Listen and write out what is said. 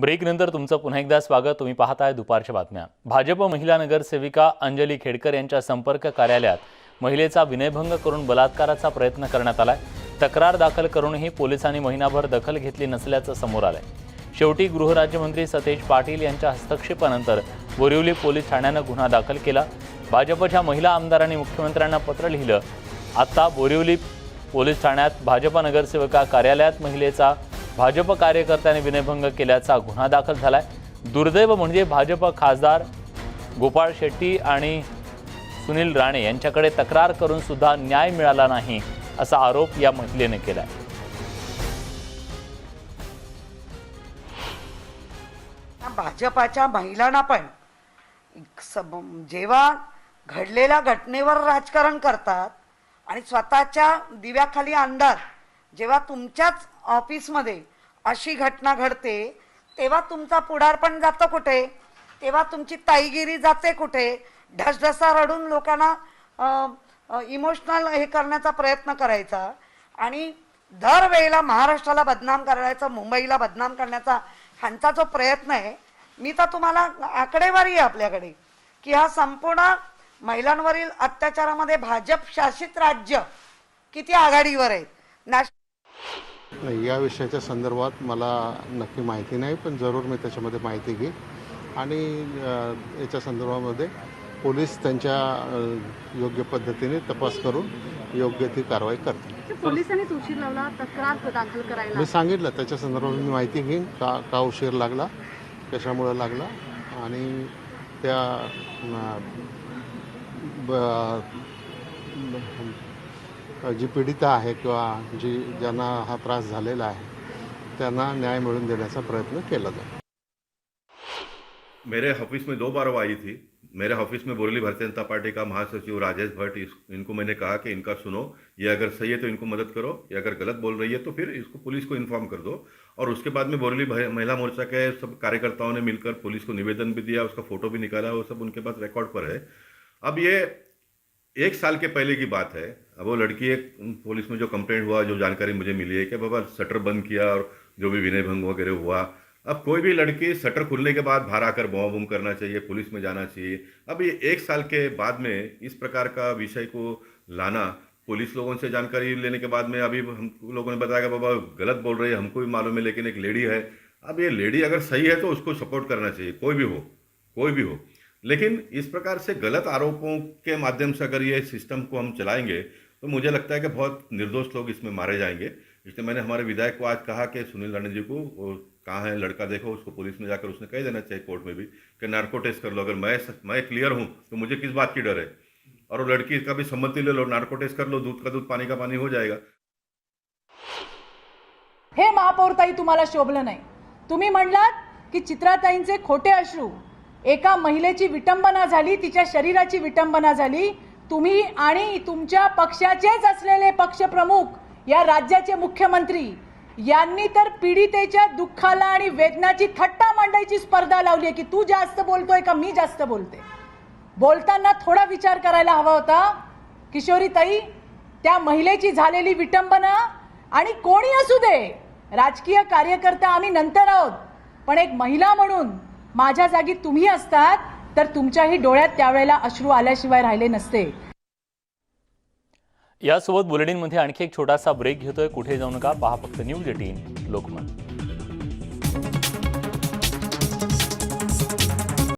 ब्रेकनंतर तुमचं पुन्हा एकदा स्वागत. तुम्ही पाहताय दुपारच्या बातम्या. भाजप महिला नगरसेविका अंजली खेडकर यांच्या संपर्क कार्यालयात महिलेचा विनयभंग करून बलात्काराचा प्रयत्न करण्यात आलाय. तक्रार दाखल करूनही पोलिसांनी महिनाभर दखल घेतली नसल्याचं समोर आलंय. शेवटी गृहराज्यमंत्री सतेज पाटील यांच्या हस्तक्षेपानंतर बोरिवली पोलीस ठाण्यानं गुन्हा दाखल केला. भाजपच्या महिला आमदारांनी मुख्यमंत्र्यांना पत्र लिहिलं आता बोरिवली पोलीस ठाण्यात भाजप नगरसेविका कार्यालयात महिलेचा भाजप कार्यकर्त्याने विनयभंग केल्याचा गुन्हा दाखल झालाय. दुर्दैव म्हणजे भाजप खासदार गोपाळ शेट्टी आणि सुनील राणे यांच्याकडे तक्रार करून सुद्धा न्याय मिळाला नाही असा आरोप या महिलेने केलाय. भाजपाच्या महिलांना पण जेव्हा घडलेल्या घटनेवर राजकारण करतात आणि स्वतःच्या दिव्याखाली अंधार जेव्हा तुमच्याच ऑफिसमध्ये अशी घटना घडते तेव्हा तुमचा पुढारपण जातं कुठे? तेव्हा तुमची ताईगिरी जाते कुठे? ढसढसा रडून लोकांना इमोशनल हे करण्याचा प्रयत्न करायचा. आणि दरवेळेला महाराष्ट्राला बदनाम करायचा मुंबईला बदनाम करण्याचा ह्यांचा जो प्रयत्न आहे मी तर तुम्हाला आकडेवारी आहे आपल्याकडे की हा संपूर्ण महिलांवरील अत्याचारामध्ये भाजप शासित राज्य किती आघाडीवर आहेत नॅश नाही या विषयाच्या संदर्भात मला नक्की माहिती नाही पण जरूर मी त्याच्यामध्ये माहिती घेईन. आणि याच्या संदर्भामध्ये पोलीस त्यांच्या योग्य पद्धतीने तपास करून योग्य ती कारवाई करतील. पोलिसांनीच उशीर लावला तक्रार दाखल करायला? मी सांगितलं त्याच्या संदर्भात मी माहिती घेईन का का उशीर लागला कशामुळे लागला आणि त्या ब- जी पीडिता आहे किंवा जी ज्यांना हा त्रास झालेला आहे न्याय देण्याचा प्रयत्न जाईल मेरे ऑफ़िस में दो बार वो आई थी। मेरे ऑफ़िस में बोरली भारतीय जनता पार्टी का महासचिव राजेश भट्ट इनको मैंने कहा कि इनका सुनो, ये अगर सही है तो इनको मदद करो, ये अगर गलत बोल रही है तो फिर इसको पुलिस को इन्फॉर्म कर दो। और उसके बाद में बोरली महिला मोर्चा के सब कार्यकर्ताओं ने मिलकर पुलिस को निवेदन भी दिया, उसका फ़ोटो भी निकाला, वो सब उनके पास रिकॉर्ड पर है। अब ये एक साल के पहले की बात है। अब वो लड़की एक पुलिस में जो कंप्लेंट हुआ, जो जानकारी मुझे मिली है कि बाबा शटर बंद किया और जो भी विनय भंग वगैरह हुआ। अब कोई भी लड़की शटर खुलने के बाद बाहर आकर बॉम बूम करना चाहिए, पुलिस में जाना चाहिए। अब ये एक साल के बाद में इस प्रकार का विषय को लाना, पुलिस लोगों से जानकारी लेने के बाद में अभी हम लोगों ने बताया कि बाबा गलत बोल रही है, हमको भी मालूम है, लेकिन एक लेडी है। अब ये लेडी अगर सही है तो उसको सपोर्ट करना चाहिए, कोई भी हो, कोई भी हो। लेकिन इस प्रकार से गलत आरोपों के माध्यम से अगर ये सिस्टम को हम चलाएँगे तो मुझे लगता है कि बहुत निर्दोष लोग इसमें मारे जाएँगे। इसलिए मैंने हमारे विधायक को आज कहा कि सुनील राणे जी को कहाँ है, लड़का देखो, उसको पुलिस में जाकर उसने कह देना चाहिए कोर्ट में भी कि नार्को टेस्ट कर लो। अगर मैं मैं क्लियर हूँ तो मुझे किस बात की डर है? और वो लड़की का भी सम्मति ले लो नार्को टेस्ट कर लो, दूध का दूध, पानी का पानी हो जाएगा। हे महापौरताई तुम्हाला शोभलं नाही. तुम्ही म्हणलात की चित्राताईंचे खोटे अश्रू एका महिलेची विटंबना झाली तिच्या शरीराची विटंबना झाली. तुम्ही आणि तुमच्या पक्षाचेच असलेले पक्षप्रमुख या राज्याचे मुख्यमंत्री यांनी तर पीडितेच्या दुःखाला आणि वेदनाची थट्टा मांडायची स्पर्धा लावली आहे की तू जास्त बोलतोय का मी जास्त बोलते? बोलताना थोडा विचार करायला हवा होता. किशोरी ताई त्या महिलेची झालेली विटंबना आणि कोणी असू दे राजकीय कार्यकर्ता आम्ही नंतर आहोत. पण एक महिला म्हणून माझ्या जागी तुम्ही असतात तर तुमच्याही डोळ्यात त्यावेळेला अश्रू आल्याशिवाय राहिले नसते. यासोबत बुलेटिनमध्ये आणखी एक छोटासा ब्रेक घेतोय. कुठे जाऊ नका पहा फक्त न्यूज एटीन लोकमत.